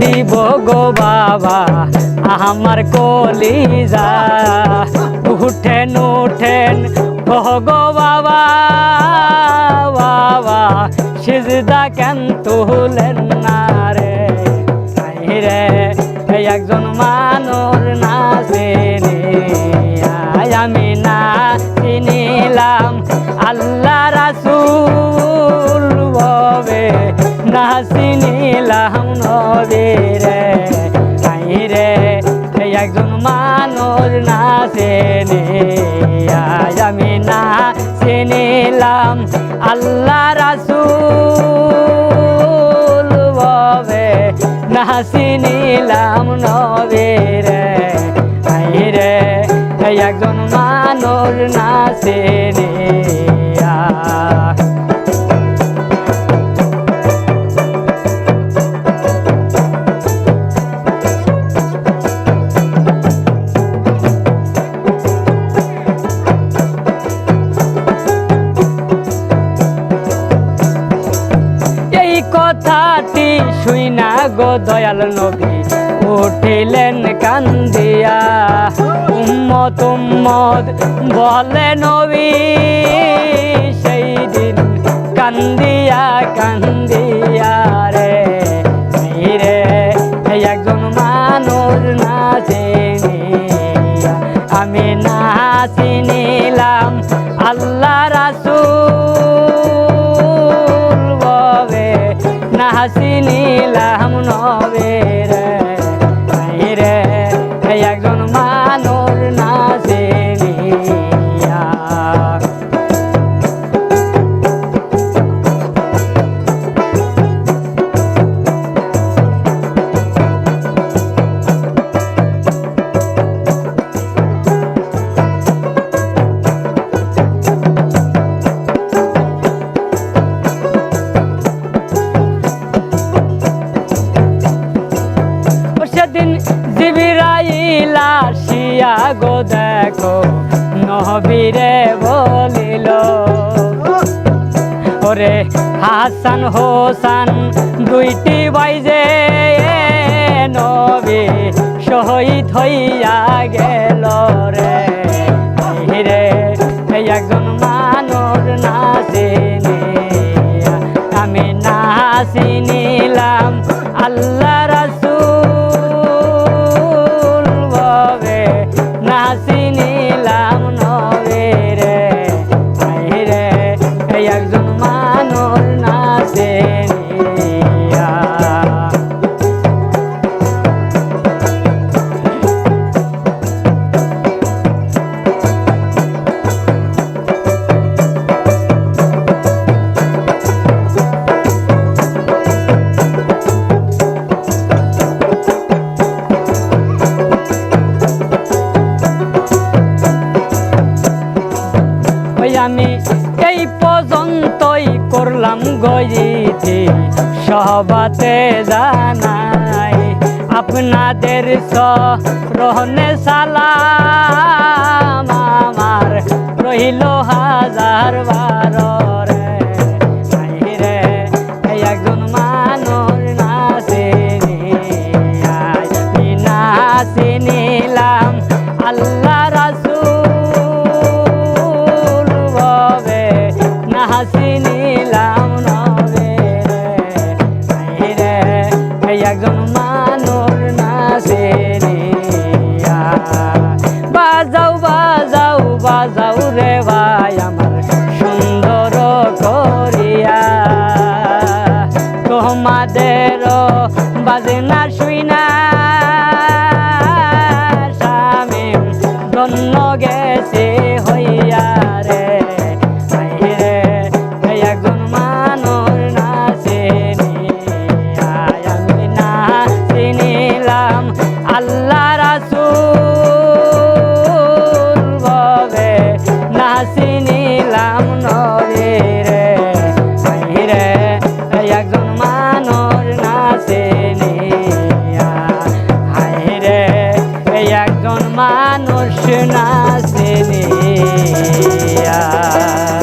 দিব গো বাবা, আমার কলিজা। উঠেন উঠেন গো বাবা বাবা, সিজদা কেন তুলেন না রে? রে একজন মানুষ না না চিনিলাম নবী রে। নাই রে একজন আয় আমি না চিনিলাম আল্লাহ রাসূল ববে না চিনিলাম নবী রে। আই রে একজন দয়াল নবী উঠিলেন কান্দিয়া। উম্মত উম্মত বলে নবী, সেই দিন কান্দিয়া কান্দিয়া রে। রে একজন মানুষ না আমি না চিনিলাম আল্লাহ রাসূল। না চিনিলাম নবে রে গো দেখো নহবীরে বলিল। ওরে হাসান হোসান, দুইটি বাইজে নবী শহীদ হইয়া গেল রে। রে একজন মানুষ না আমি না চিনিলাম আল্লাহ আমি এই পর্যন্তই করলাম গইতি। সহবাতে জানাই, আপনাদের সরহনে সালাম আমার। রহিল হাজার বারো রে একজন মানুষ না চিনিয়াই না আল্লাহ রাসূল একজন মানুষ না চিনিয়া বাজাও বাজাও বাজাও রে ভাই আমার সুন্দর করিয়া। তোমাদের বাজনা শুইনা। স্বামী ধন্য গেছে একজন মানুষ না ধন্যবাদ